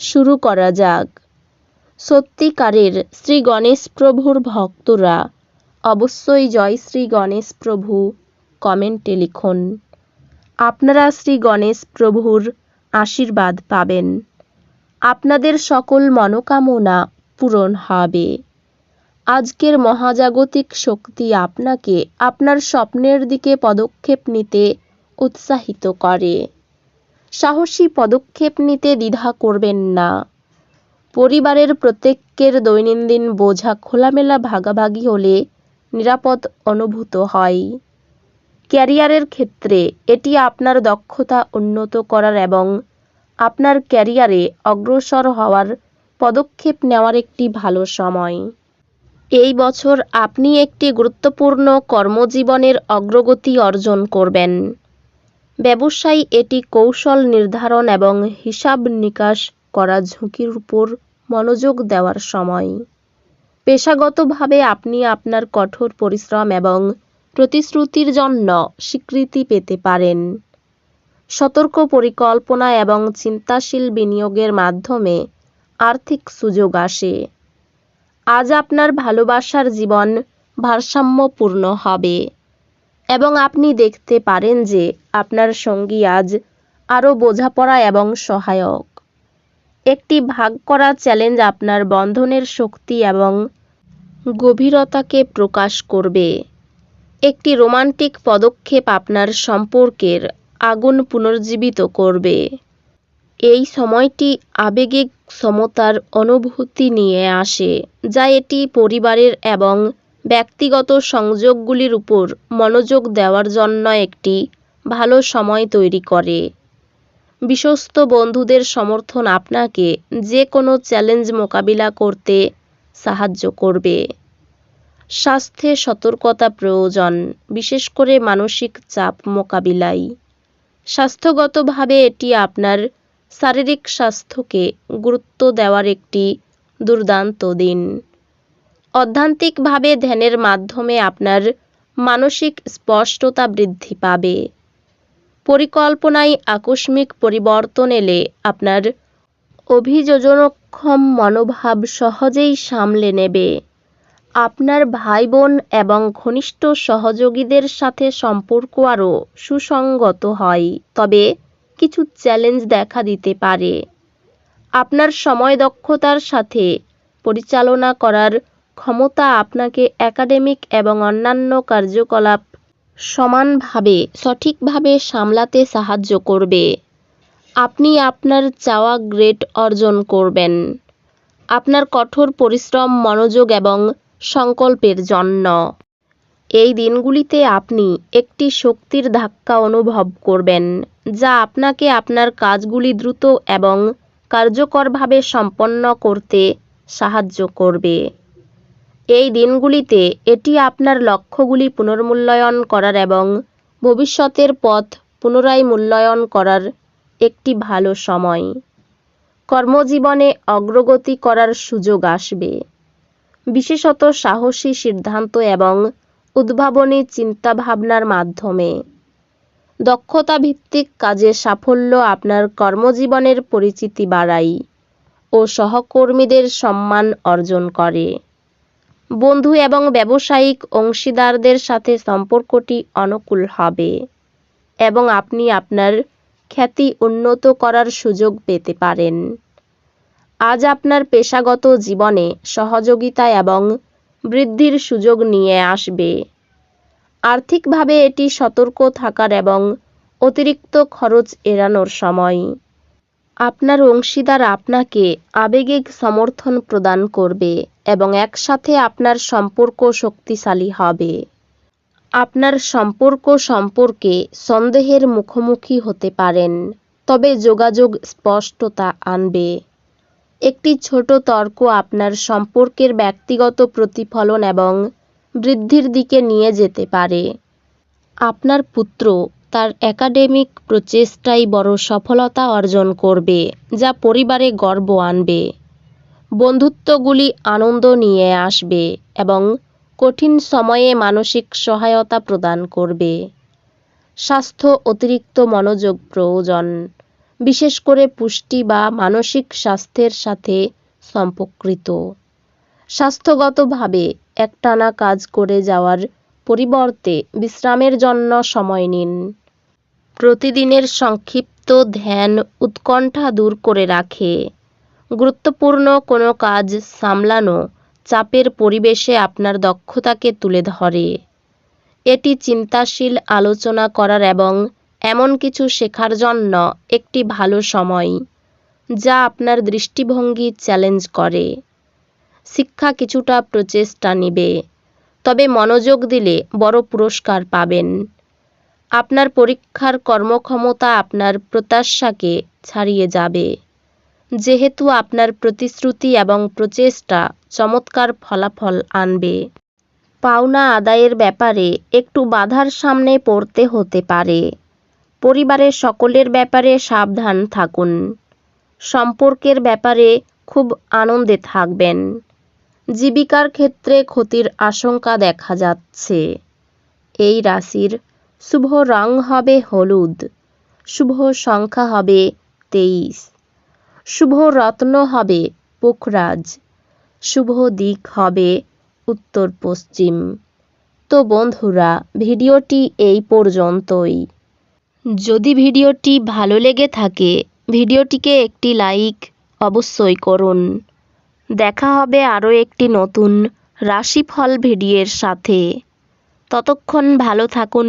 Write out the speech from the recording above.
শুরু করা যাক। সত্যিকারের শ্রী গণেশ প্রভুর ভক্তরা অবশ্যই জয় শ্রী গণেশ প্রভু কমেন্টে লিখুন। আপনারা শ্রী গণেশ প্রভুর আশীর্বাদ পাবেন। আপনাদের সকল মনোকামনা পূরণ হবে। আজকের মহাজাগতিক শক্তি আপনাকে আপনার স্বপ্নের দিকে পদক্ষেপ নিতে উৎসাহিত করে। সাহসী পদক্ষেপ নিতে দ্বিধা করবেন না। পরিবারের প্রত্যেকের দৈনন্দিন বোঝা খোলামেলা ভাগাভাগি হলে নিরাপদ অনুভূত হয়। ক্যারিয়ারের ক্ষেত্রে এটি আপনার দক্ষতা উন্নত করার এবং আপনার ক্যারিয়ারে অগ্রসর হওয়ার পদক্ষেপ নেওয়ার একটি ভালো সময়। এই বছর আপনি একটি গুরুত্বপূর্ণ কর্মজীবনের অগ্রগতি অর্জন করবেন। ব্যবসায়ী এটি কৌশল নির্ধারণ এবং হিসাব নিকাশ করা ঝুঁকির উপর মনোযোগ দেওয়ার সময়। পেশাগতভাবে আপনি আপনার কঠোর পরিশ্রম এবং প্রতিশ্রুতির জন্য স্বীকৃতি পেতে পারেন। সতর্ক পরিকল্পনা এবং চিন্তাশীল বিনিয়োগের মাধ্যমে আর্থিক সুযোগ আসে। আজ আপনার ভালোবাসার জীবন ভারসাম্যপূর্ণ হবে। এবং আপনি দেখতে পারেন যে আপনার সঙ্গী আজ আরও বোঝাপড়া এবং সহায়ক। একটি ভাগ করা চ্যালেঞ্জ আপনার বন্ধনের শক্তি এবং গভীরতাকে প্রকাশ করবে। একটি রোমান্টিক পদক্ষেপ আপনার সম্পর্কের আগুন পুনর্জীবিত করবে। এই সময়টি আবেগিক সমতার অনুভূতি নিয়ে আসে, যা এটি পরিবারের এবং ব্যক্তিগত সংযোগগুলির উপর মনোযোগ দেওয়ার জন্য একটি ভালো সময় তৈরি করে। বিশ্বস্ত বন্ধুদের সমর্থন আপনাকে যে কোনো চ্যালেঞ্জ মোকাবিলা করতে সাহায্য করবে। স্বাস্থ্যে সতর্কতা প্রয়োজন, বিশেষ করে মানসিক চাপ মোকাবিলায়। স্বাস্থ্যগতভাবে এটি আপনার শারীরিক স্বাস্থ্যকে গুরুত্ব দেওয়ার একটি দুর্দান্ত দিন। অধ্যান্তিকভাবে ধ্যানের মাধ্যমে আপনার মানসিক স্পষ্টতা বৃদ্ধি পাবে। পরিকল্পনায় আকস্মিক পরিবর্তন এলে আপনার অভিযোজনক্ষম মনোভাব সহজেই সামলে নেবে। আপনার ভাই বোন এবং ঘনিষ্ঠ সহযোগীদের সাথে সম্পর্ক আরও সুসংগত হয়, তবে কিছু চ্যালেঞ্জ দেখা দিতে পারে। আপনার সময় দক্ষতার সাথে পরিচালনা করার ক্ষমতা আপনাকে একাডেমিক এবং অন্যান্য কার্যকলাপ সমানভাবে, সঠিকভাবে সামলাতে সাহায্য করবে। আপনি আপনার চাওয়া গ্রেড অর্জন করবেন। আপনার কঠোর পরিশ্রম, মনোযোগ এবং সংকল্পের জন্য। এই দিনগুলিতে আপনি একটি শক্তির ধাক্কা অনুভব করবেন, যা আপনাকে আপনার কাজগুলি দ্রুত এবং কার্যকরভাবে সম্পন্ন করতে সাহায্য করবে। এই দিনগুলিতে এটি আপনার লক্ষ্যগুলি পুনর্মূল্যায়ন করার এবং ভবিষ্যতের পথ পুনরায় মূল্যায়ন করার একটি ভালো সময়। কর্মজীবনে অগ্রগতি করার সুযোগ আসবে। বিশেষত সাহসী সিদ্ধান্ত এবং উদ্ভাবনী চিন্তাভাবনার মাধ্যমে। দক্ষতা ভিত্তিক কাজে সাফল্য আপনার কর্মজীবনের পরিচিতি বাড়ায় ও সহকর্মীদের সম্মান অর্জন করে। বন্ধু এবং ব্যবসায়িক অংশীদারদের সাথে সম্পর্কটি অনুকূল হবে এবং আপনি আপনার খ্যাতি উন্নত করার সুযোগ পেতে পারেন। আজ আপনার পেশাগত জীবনে সহযোগিতা এবং বৃদ্ধির সুযোগ নিয়ে আসবে। আর্থিকভাবে এটি সতর্ক থাকার এবং অতিরিক্ত খরচ এড়ানোর সময় আপনার অংশীদার আপনাকে আবেগিক সমর্থন প্রদান করবে এবং একসাথে আপনার সম্পর্ক শক্তিশালী হবে। আপনার সম্পর্ক সম্পর্কে সন্দেহের মুখোমুখি হতে পারেন, তবে যোগাযোগ স্পষ্টতা আনবে। একটি ছোট তর্ক আপনার সম্পর্কের ব্যক্তিগত প্রতিফলন এবং বৃদ্ধির দিকে নিয়ে যেতে পারে। আপনার পুত্র তার একাডেমিক প্রচেষ্টাই বড় সফলতা অর্জন করবে, যা পরিবারে গর্ব আনবে। বন্ধুত্বগুলি আনন্দ নিয়ে আসবে এবং কঠিন সময়ে মানসিক সহায়তা প্রদান করবে। স্বাস্থ্য অতিরিক্ত মনোযোগ প্রয়োজন, বিশেষ করে পুষ্টি বা মানসিক স্বাস্থ্যের সাথে সম্পর্কিত। স্বাস্থ্যগতভাবে একটানা কাজ করে যাওয়ার পরিবর্তে বিশ্রামের জন্য সময় নিন। প্রতিদিনের সংক্ষিপ্ত ধ্যান উৎকণ্ঠা দূর করে রাখে। গুরুত্বপূর্ণ কোনো কাজ সামলানো চাপের পরিবেশে আপনার দক্ষতাকে তুলে ধরে। এটি চিন্তাশীল আলোচনা করার এবং এমন কিছু শেখার জন্য একটি ভালো সময়, যা আপনার দৃষ্টিভঙ্গি চ্যালেঞ্জ করে। শিক্ষা কিছুটা প্রচেষ্টা নেবে, তবে মনোযোগ দিলে বড় পুরস্কার পাবেন। আপনার পরীক্ষার কর্মক্ষমতা আপনার প্রত্যাশাকে ছাড়িয়ে যাবে। যেহেতু আপনার প্রতিশ্রুতি এবং প্রচেষ্টা চমৎকার ফলাফল আনবে। পাওনা আদায়ের ব্যাপারে একটু বাধার সামনে পড়তে হতে পারে। পরিবারের সকলের ব্যাপারে সাবধান থাকুন। সম্পর্কের ব্যাপারে খুব আনন্দে থাকবেন। জীবিকার ক্ষেত্রে ক্ষতির আশঙ্কা দেখা যাচ্ছে। এই রাশির শুভ রং হবে হলুদ, শুভ সংখ্যা হবে তেইশ, শুভ রত্ন হবে পোখরাজ, শুভ দিক হবে উত্তর পশ্চিম। তো বন্ধুরা, ভিডিওটি এই পর্যন্তই। যদি ভিডিওটি ভালো লেগে থাকে, ভিডিওটিকে একটি লাইক অবশ্যই করুন। দেখা হবে আরও একটি নতুন রাশিফল ভিডিওর সাথে। ততক্ষণ ভালো থাকুন